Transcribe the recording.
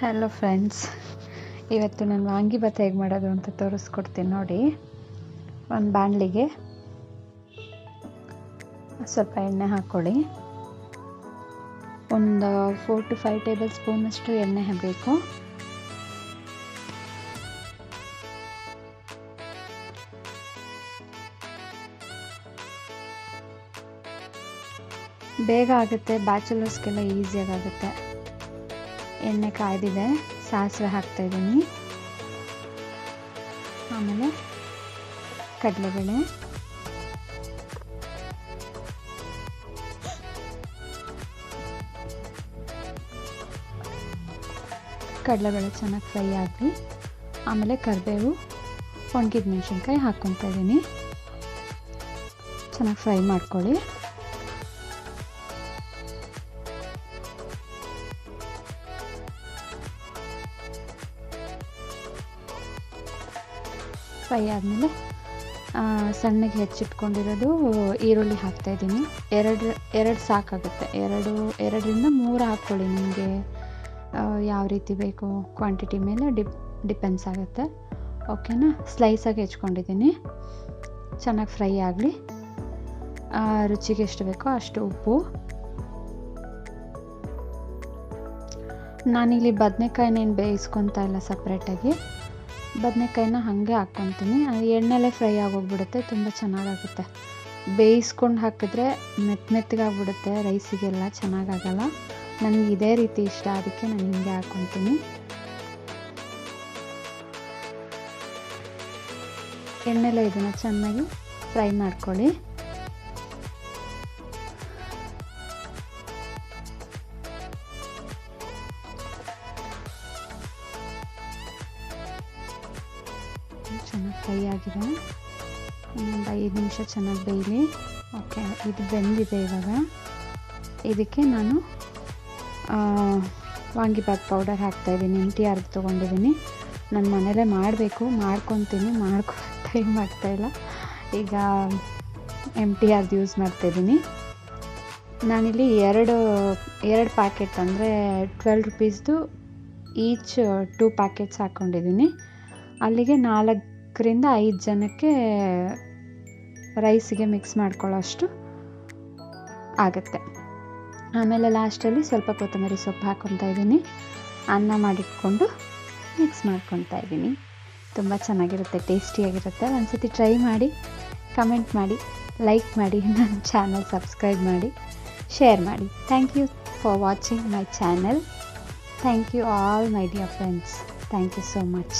Hello friends ಇವತ್ತು ನಾನು ವಾಂಗಿಭಾತ್ ಹೇಗೆ ಮಾಡೋದು ಅಂತ ತೋರಿಸ್ಕೊಡ್ತೀನಿ ನೋಡಿ. ಒಂದು ಬಾಣಲಿಗೆ ಸ್ವಲ್ಪ ಎಣ್ಣೆ ಹಾಕ್ಕೊಳ್ಳಿ ಒಂದು ಫೋರ್ ಟು ಫೈವ್ ಟೇಬಲ್ ಸ್ಪೂನಷ್ಟು ಎಣ್ಣೆ ಹಾಕಬೇಕು. ಬೇಗ ಆಗುತ್ತೆ ಬ್ಯಾಚುಲರ್ಸ್ಗೆಲ್ಲ ಆಗುತ್ತೆ. ಎಣ್ಣೆ ಕಾಯ್ದಿದೆ, ಸಾಸಿವೆ ಹಾಕ್ತಾಯಿದ್ದೀನಿ ಆಮೇಲೆ ಕಡಲೆಬೇಳೆ. ಕಡಲೆಬೇಳೆ ಚೆನ್ನಾಗಿ ಫ್ರೈ ಆಗಲಿ ಆಮೇಲೆ ಕರಿಬೇವು, ಒಣಗಿದ ಮೆಣಸಿನ್ಕಾಯಿ ಹಾಕ್ಕೊತಾ ಇದ್ದೀನಿ. ಚೆನ್ನಾಗಿ ಫ್ರೈ ಮಾಡ್ಕೊಳ್ಳಿ. ಫ್ರೈ ಆದಮೇಲೆ ಸಣ್ಣಗೆ ಹೆಚ್ಚಿಟ್ಕೊಂಡಿರೋದು ಈರುಳ್ಳಿ ಹಾಕ್ತಾಯಿದ್ದೀನಿ ಎರಡು ಎರಡು ಸಾಕಾಗುತ್ತೆ. ಎರಡು, ಎರಡರಿಂದ ಮೂರು ಹಾಕ್ಕೊಳ್ಳಿ ನಿಮಗೆ ಯಾವ ರೀತಿ ಬೇಕು ಕ್ವಾಂಟಿಟಿ ಮೇಲೆ ಡಿಪ್ ಡಿಪೆಂಡ್ಸ್ ಆಗುತ್ತೆ. ಓಕೆನಾ ಸ್ಲೈಸಾಗಿ ಹೆಚ್ಕೊಂಡಿದ್ದೀನಿ. ಚೆನ್ನಾಗಿ ಫ್ರೈ ಆಗಲಿ. ರುಚಿಗೆ ಎಷ್ಟು ಬೇಕೋ ಅಷ್ಟು ಉಪ್ಪು. ನಾನಿಲ್ಲಿ ಬದನೆಕಾಯಿನೇನು ಬೇಯಿಸ್ಕೊತಾ ಇಲ್ಲ ಸಪ್ರೇಟಾಗಿ ಬದನೆಕಾಯಿನ ಹಾಗೆ ಹಾಕ್ಕೊತೀನಿ. ಎಣ್ಣೆಲೇ ಫ್ರೈ ಆಗೋಗ್ಬಿಡುತ್ತೆ, ತುಂಬ ಚೆನ್ನಾಗಾಗುತ್ತೆ. ಬೇಯಿಸ್ಕೊಂಡು ಹಾಕಿದ್ರೆ ಮೆತ್ತ ಮೆತ್ತಗಾಗ್ಬಿಡುತ್ತೆ ರೈಸಿಗೆಲ್ಲ ಚೆನ್ನಾಗಾಗಲ್ಲ. ನನಗೆ ಇದೇ ರೀತಿ ಇಷ್ಟ, ಅದಕ್ಕೆ ನಾನು ಹಿಂಗೆ ಹಾಕ್ಕೊತೀನಿ. ಎಣ್ಣೆಲೆ ಇದನ್ನು ಚೆನ್ನಾಗಿ ಫ್ರೈ ಮಾಡ್ಕೊಳ್ಳಿ. ಫ್ರೈ ಆಗಿದೆ ಇನ್ನೊಂದು ಐದು ನಿಮಿಷ ಚೆನ್ನಾಗಿ ಬೇಯಲಿ. ಓಕೆ, ಇದು ಬೆಂದಿದೆ ಇವಾಗ. ಇದಕ್ಕೆ ನಾನು ವಾಂಗಿಬಾತ್ ಪೌಡರ್ ಹಾಕ್ತಾಯಿದ್ದೀನಿ ಎಂ ಟಿ ಆರ್ ತೊಗೊಂಡಿದ್ದೀನಿ. ನನ್ನ ಮನೇಲೇ ಮಾಡಬೇಕು, ಮಾಡ್ಕೊತೀನಿ ಮಾಡ್ಕೊ ಟೈಮ್ ಆಗ್ತಾಯಿಲ್ಲ ಈಗ ಎಂ ಟಿ ಆರ್ದು ಯೂಸ್ ಮಾಡ್ತಾಯಿದ್ದೀನಿ ನಾನಿಲ್ಲಿ ಎರಡು ಎರಡು ಪ್ಯಾಕೆಟ್ ಅಂದರೆ ಟ್ವೆಲ್ ರುಪೀಸ್ದು ಈಚ್ ಟೂ ಪ್ಯಾಕೆಟ್ಸ್ ಹಾಕ್ಕೊಂಡಿದ್ದೀನಿ ಅಲ್ಲಿಗೆ ನಾಲ್ಕರಿಂದ ಐದು ಜನಕ್ಕೆ ರೈಸಿಗೆ ಮಿಕ್ಸ್ ಮಾಡ್ಕೊಳ್ಳೋಷ್ಟು ಆಗುತ್ತೆ. ಆಮೇಲೆ ಲಾಸ್ಟಲ್ಲಿ ಸ್ವಲ್ಪ ಕೊತ್ತಂಬರಿ ಸೊಪ್ಪು ಹಾಕ್ಕೊತಾ ಇದ್ದೀನಿ. ಅನ್ನ ಮಾಡಿಟ್ಕೊಂಡು ಮಿಕ್ಸ್ ಮಾಡ್ಕೊತಾ ಇದ್ದೀನಿ. ತುಂಬ ಚೆನ್ನಾಗಿರುತ್ತೆ, ಟೇಸ್ಟಿಯಾಗಿರುತ್ತೆ. ಒಂದು ಸತಿ ಟ್ರೈ ಮಾಡಿ ಕಮೆಂಟ್ ಮಾಡಿ ಲೈಕ್ ಮಾಡಿ, ನನ್ನ ಚಾನಲ್ ಸಬ್ಸ್ಕ್ರೈಬ್ ಮಾಡಿ ಶೇರ್ ಮಾಡಿ. Thank you for watching my channel thank you all my dear friends thank you so much